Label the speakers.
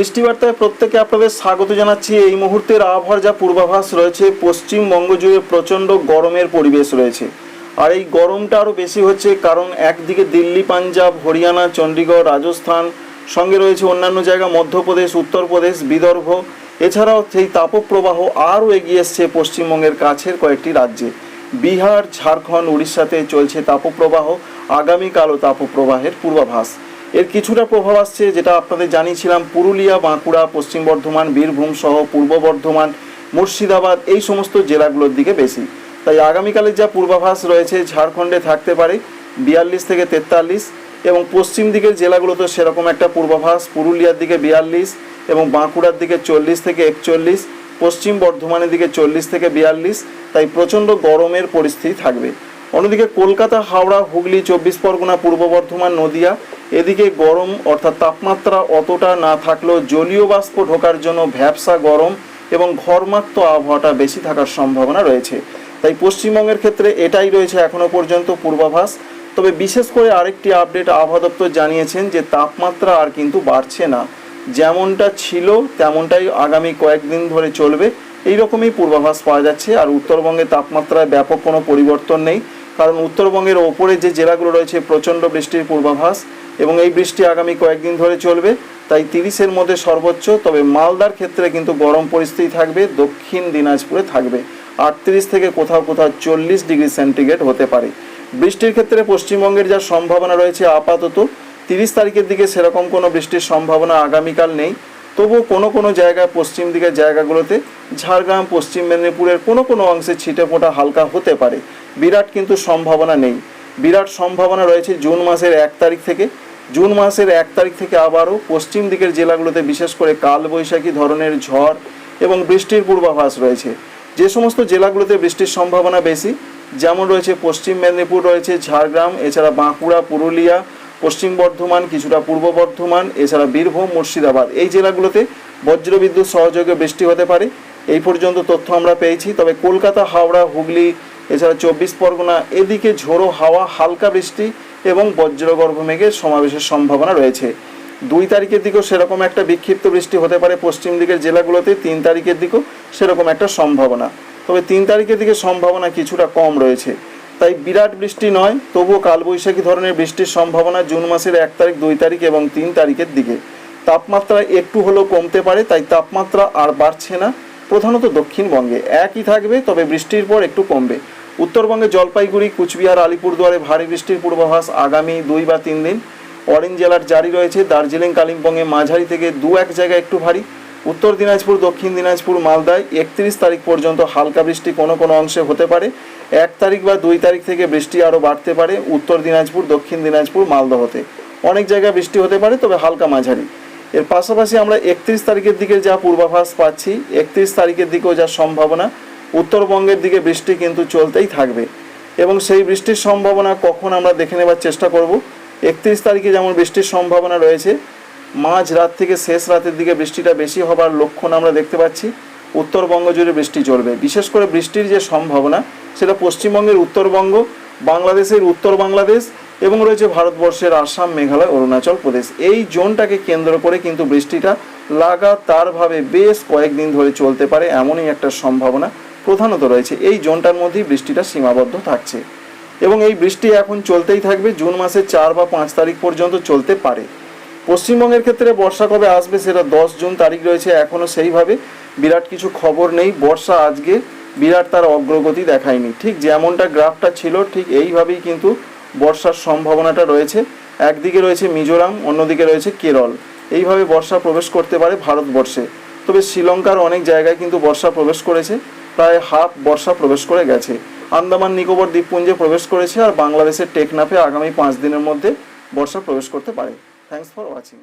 Speaker 1: বৃষ্টিবার্তায় প্রত্যেকে আপনাদের স্বাগত জানাচ্ছি। এই মুহূর্তের আবহাওয়ার যা পূর্বাভাস রয়েছে পশ্চিমবঙ্গ জুড়ে প্রচণ্ড গরমের পরিবেশ রয়েছে। আর এই গরমটা আরও বেশি হচ্ছে কারণ একদিকে দিল্লি, পাঞ্জাব, হরিয়ানা, চণ্ডীগড়, রাজস্থান সঙ্গে রয়েছে অন্যান্য জায়গা, মধ্যপ্রদেশ, উত্তরপ্রদেশ, বিদর্ভ। এছাড়াও সেই তাপপ্রবাহ আরও এগিয়ে এসছে পশ্চিমবঙ্গের কাছের কয়েকটি রাজ্যে। বিহার, ঝাড়খণ্ড, উড়িষ্যাতে চলছে তাপপ্রবাহ। আগামীকালও তাপপ্রবাহের পূর্বাভাস। এর কিছুটা প্রভাব আসছে, যেটা আপনাদের জানিয়েছিলাম, পুরুলিয়া, বাঁকুড়া, পশ্চিম বর্ধমান, বীরভূম সহ পূর্ব বর্ধমান, মুর্শিদাবাদ, এই সমস্ত জেলাগুলোর দিকে বেশি। তাই আগামীকালের যা পূর্বাভাস রয়েছে, ঝাড়খণ্ডে থাকতে পারে বিয়াল্লিশ থেকে তেতাল্লিশ এবং পশ্চিম দিকের জেলাগুলোতে সেরকম একটা পূর্বাভাস, পুরুলিয়ার দিকে বিয়াল্লিশ এবং বাঁকুড়ার দিকে চল্লিশ থেকে একচল্লিশ, পশ্চিম বর্ধমানের দিকে চল্লিশ থেকে বিয়াল্লিশ, তাই প্রচণ্ড গরমের পরিস্থিতি থাকবে। অন্যদিকে কলকাতা, হাওড়া, হুগলি, চব্বিশ পরগনা, পূর্ব বর্ধমান, নদিয়া এদিকে গরম, অর্থাৎ তাপমাত্রা অতটা না থাকলেও জলীয় বাষ্প ঢোকার জন্য ভ্যাবসা গরম এবং ঘর্মাক্ত আবহাওয়াটা বেশি থাকার সম্ভাবনা রয়েছে। তাই পশ্চিমবঙ্গের ক্ষেত্রে এটাই রয়েছে এখনও পর্যন্ত পূর্বাভাস। তবে বিশেষ করে আরেকটি আপডেট আবহাওয়া দপ্তর জানিয়েছেন যে তাপমাত্রা আর কিন্তু বাড়ছে না। যেমনটা ছিল, তেমনটাই আগামী কয়েকদিন ধরে চলবে। এই রকমই পূর্বাভাস পাওয়া যাচ্ছে। আর উত্তরবঙ্গে তাপমাত্রায় ব্যাপক কোনো পরিবর্তন নেই। কারণ উত্তরবঙ্গের ওপরে যে জেলাগুলো রয়েছে প্রচণ্ড বৃষ্টির পূর্বাভাস এবং এই বৃষ্টি আগামী কয়েকদিন ধরে চলবে, তাই তিরিশের মধ্যে সর্বোচ্চ, তবে মালদার ক্ষেত্রে কিন্তু গরম পরিস্থিতি থাকবে, দক্ষিণ দিনাজপুরে থাকবে। আটত্রিশ থেকে কোথাও কোথাও চল্লিশ ডিগ্রি সেন্টিগ্রেড হতে পারে। বৃষ্টির ক্ষেত্রে পশ্চিমবঙ্গের যা সম্ভাবনা রয়েছে আপাতত, তিরিশ তারিখের দিকে সেরকম কোনো বৃষ্টির সম্ভাবনা আগামীকাল নেই। তবুও কোনো কোনো জায়গায়, পশ্চিম দিকের জায়গাগুলোতে, ঝাড়গ্রাম, পশ্চিম মেদিনীপুরের কোনো কোনো অংশে ছিটে ফোঁটা হালকা হতে পারে। বিরাট কিন্তু সম্ভাবনা নেই। বিরাট সম্ভাবনা রয়েছে জুন মাসের এক তারিখ থেকে। জুন মাসের এক তারিখ থেকে আবারও পশ্চিম দিকের জেলাগুলোতে, বিশেষ করে কালবৈশাখী ধরনের ঝড় এবং বৃষ্টির পূর্বাভাস রয়েছে। যে সমস্ত জেলাগুলোতে বৃষ্টির সম্ভাবনা বেশি, যেমন রয়েছে পশ্চিম মেদিনীপুর, রয়েছে ঝাড়গ্রাম, এছাড়া বাঁকুড়া, পুরুলিয়া পশ্চিম বর্ধমান, কিছুটা পূর্ব বর্ধমান, এছাড়া বীরভূম, মুর্শিদাবাদ। এই জেলাগুলোতে বজ্রবিদ্যুৎ সহযোগে বৃষ্টি হতে পারে। এই পর্যন্ত তথ্য আমরা পেয়েছি। তবে কলকাতা, হাওড়া, হুগলি, এছাড়া চব্বিশ পরগনা, এদিকে ঝোড়ো হাওয়া, হালকা বৃষ্টি এবং বজ্রগর্ভ মেঘের সমাবেশের সম্ভাবনা রয়েছে। দুই তারিখের দিকেও সেরকম একটা বিক্ষিপ্ত বৃষ্টি হতে পারে পশ্চিম দিকের জেলাগুলোতে। তিন তারিখের দিকেও সেরকম একটা সম্ভাবনা। তবে তিন তারিখের দিকে সম্ভাবনা কিছুটা কম রয়েছে। তাই বিরাট বৃষ্টি নয়, তবুও কালবৈশাখী ধরনের বৃষ্টির সম্ভাবনা জুন মাসের এক তারিখ, দুই তারিখ এবং তিন তারিখের দিকে। তাপমাত্রা একটু হলেও কমতে পারে, তাই তাপমাত্রা আর বাড়ছে না, প্রধানত দক্ষিণবঙ্গে। একই থাকবে, তবে বৃষ্টির পর একটু কমবে। উত্তরবঙ্গে জলপাইগুড়ি, কুচবিহার, আলিপুরদুয়ারে ভারী বৃষ্টির পূর্বাভাস আগামী দুই বা তিন দিন। অরেঞ্জ জেলার জারি রয়েছে, দার্জিলিং, কালিম্পংয়ে মাঝারি থেকে দু এক জায়গায় একটু ভারী। উত্তর দিনাজপুর, দক্ষিণ দিনাজপুর, মালদায় একত্রিশ তারিখ পর্যন্ত হালকা বৃষ্টি কোনো কোনো অংশে হতে পারে। এক তারিখ বা দুই তারিখ থেকে বৃষ্টি আরও বাড়তে পারে উত্তর দিনাজপুর, দক্ষিণ দিনাজপুর, মালদহতে। অনেক জায়গায় বৃষ্টি হতে পারে, তবে হালকা মাঝারি। এর পাশাপাশি আমরা একত্রিশ তারিখের দিকে যা পূর্বাভাস পাচ্ছি, একত্রিশ তারিখের দিকেও যা সম্ভাবনা, উত্তরবঙ্গের দিকে বৃষ্টি কিন্তু চলতেই থাকবে। এবং সেই বৃষ্টির সম্ভাবনা কখন আমরা দেখে নেবার চেষ্টা করব। একত্রিশ তারিখে যেমন বৃষ্টির সম্ভাবনা রয়েছে, মাঝ রাত থেকে শেষ রাতের দিকে বৃষ্টিটা বেশি হবার লক্ষণ আমরা দেখতে পাচ্ছি। উত্তরবঙ্গ জুড়ে বৃষ্টি চলবে। বিশেষ করে বৃষ্টির যে সম্ভাবনা, সেটা পশ্চিমবঙ্গের উত্তরবঙ্গ বাংলাদেশের উত্তর বাংলাদেশ এবং রয়েছে ভারতবর্ষের আসাম, মেঘালয়, অরুণাচল প্রদেশ। এই জোনটাকে কেন্দ্র করে কিন্তু বৃষ্টিটা লাগাতারভাবে বেশ কয়েকদিন ধরে চলতে পারে এমনই একটা সম্ভাবনা প্রধানত রয়েছে। এই জোনটার মধ্যেই বৃষ্টিটা সীমাবদ্ধ থাকছে এবং এই বৃষ্টি এখন চলতেই থাকবে। জুন মাসের চার বা পাঁচ তারিখ পর্যন্ত চলতে পারে। পশ্চিমবঙ্গের ক্ষেত্রে বর্ষা কবে আসবে, সেটা দশ জুন তারিখ রয়েছে এখনও সেইভাবে। বিরাট কিছু খবর নেই, বর্ষা আজকে বিরাট তার অগ্রগতি দেখায়নি। ঠিক যেমনটা গ্রাফটা ছিল, ঠিক এইভাবেই কিন্তু বর্ষার সম্ভাবনাটা রয়েছে। একদিকে রয়েছে মিজোরাম, অন্যদিকে রয়েছে কেরল। এইভাবে বর্ষা প্রবেশ করতে পারে ভারতবর্ষে। তবে শ্রীলঙ্কার অনেক জায়গায় কিন্তু বর্ষা প্রবেশ করেছে, প্রায় হাফ বর্ষা প্রবেশ করে গেছে। আন্দামান, নিকোবর দ্বীপপুঞ্জে প্রবেশ করেছে আর বাংলাদেশের টেকনাফে আগামী পাঁচ দিনের মধ্যে বর্ষা প্রবেশ করতে পারে। Thanks for watching